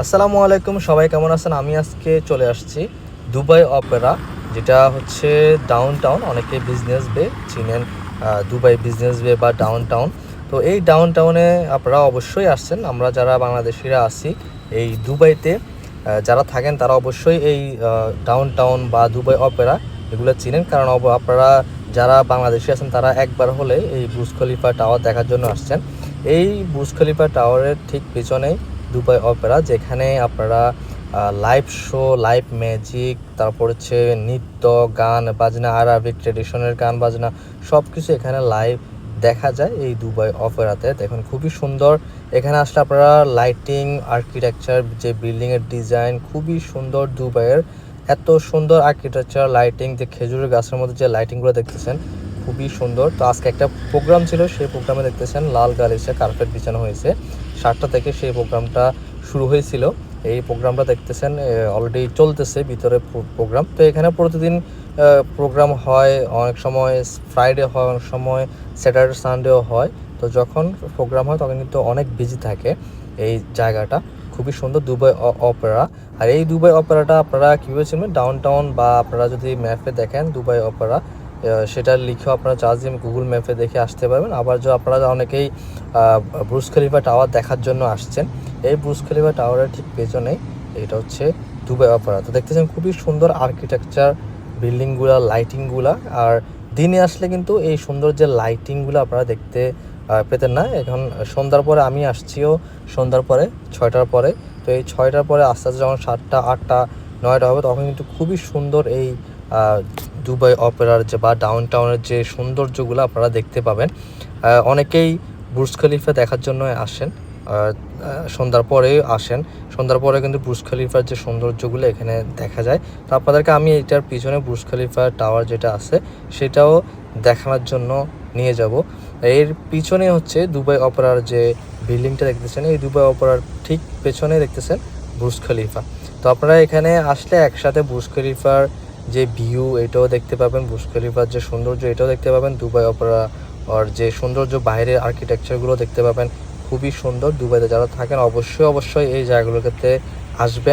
আসসালামু আলাইকুম, সবাই কেমন আছেন? আমি আজকে চলে আসছি দুবাই অপেরা, যেটা হচ্ছে ডাউন টাউন অনেকে বিজনেস বে চিনেন দুবাই বিজনেস বে বা ডাউন টাউন তো এই ডাউন টাউনে আপনারা অবশ্যই আসছেন। আমরা যারা বাংলাদেশিরা আছি, এই দুবাইতে যারা থাকেন, তারা অবশ্যই এই ডাউন টাউন বা দুবাই অপেরা এগুলো চিনেন। কারণ আপনারা যারা বাংলাদেশি আছেন, তারা একবার হলে এই বুজ খলিফা টাওয়ার দেখার জন্য আসছেন। এই বুজ খলিফা টাওয়ারের ঠিক পিছনেই দুবাই অপেরা, যেখানে আপনারা লাইভ শো লাইভ ম্যাজিক তারপর হচ্ছে নৃত্য, গান, বাজনা আরবিক ট্রেডিশনের গান, বাজনা সব কিছু এখানে লাইভ দেখা যায় এই দুবাই অপেরাতে। দেখুন, খুবই সুন্দর। এখানে আসলে আপনারা লাইটিং আর্কিটেকচার যে বিল্ডিংয়ের ডিজাইন খুবই সুন্দর দুবাইয়ের। এত সুন্দর আর্কিটেকচার লাইটিং যে খেজুরের গাছের মধ্যে যে লাইটিংগুলো দেখতেছেন খুবই সুন্দর। তো আজকে একটা প্রোগ্রাম ছিল, সেই প্রোগ্রামে দেখতেছেন লাল গালিচা কার্পেট বিছানো হয়েছে, সাতটা থেকে সেই প্রোগ্রামটা শুরু হয়েছিল। এই প্রোগ্রামটা দেখতেছেন অলরেডি চলতেছে, ভিতরে প্রোগ্রাম তো এখানে প্রতিদিন প্রোগ্রাম হয়, অনেক সময় ফ্রাইডে হয়, অনেক সময় স্যাটারডে সানডেও হয়। তো যখন প্রোগ্রাম হয়, তখন কিন্তু অনেক বিজি থাকে এই জায়গাটা। খুবই সুন্দর দুবাই অপেরা আর এই দুবাই অপেরাটা আপনারা কীভাবে চিনবেন? ডাউন টাউন বা আপনারা যদি ম্যাপে দেখেন, দুবাই অপেরা সেটা লিখেও আপনারা চার্জ দিয়ে গুগল ম্যাপে দেখে আসতে পারবেন। আবার যে আপনারা অনেকেই ব্রুজ খলিফা টাওয়ার দেখার জন্য আসছেন, এই ব্রুজ খলিফা টাওয়ারের ঠিক পেছনেই এটা হচ্ছে দুবাই অপেরা তো দেখতেছেন খুবই সুন্দর আর্কিটেকচার বিল্ডিংগুলা লাইটিংগুলা আর দিনে আসলে কিন্তু এই সুন্দর যে লাইটিংগুলো আপনারা দেখতে পেতেন না। এখন সন্ধ্যার পরে আমি আসছিও, সন্ধ্যার পরে, ছয়টার পরে। তো এই ছয়টার পরে আস্তে আস্তে যখন সাতটা, আটটা নয়টা হবে তখন কিন্তু খুবই সুন্দর এই দুবাই অপেরার যে বা ডাউন টাউনের যে সৌন্দর্যগুলো আপনারা দেখতে পাবেন। অনেকেই বুর্জ খলিফা দেখার জন্য আসেন সন্ধ্যার পরে আসেন। সন্ধ্যার পরে কিন্তু বুর্জ খলিফার যে সৌন্দর্যগুলো এখানে দেখা যায়। তো আপনাদেরকে আমি এটার পিছনে বুর্জ খলিফার টাওয়ার যেটা আছে, সেটাও দেখানোর জন্য নিয়ে যাব। এর পিছনে হচ্ছে দুবাই অপেরার যে বিল্ডিংটা দেখতেছেন, এই দুবাই অপেরার ঠিক পেছনে দেখতেছেন বুর্জ খলিফা। তো আপনারা এখানে আসলে একসাথে বুর্জ খলিফার যে ভিউ এটাও দেখতে পাবেন। বুর্জ খলিফার যে সৌন্দর্য, এটাও দেখতে পাবেন। দুবাই অপরা আর যে সৌন্দর্য, বাইরের আর্কিটেকচারগুলো দেখতে পাবেন। খুবই সুন্দর। দুবাইতে যারা থাকেন, অবশ্যই অবশ্যই এই জায়গাগুলোতে আসবেন।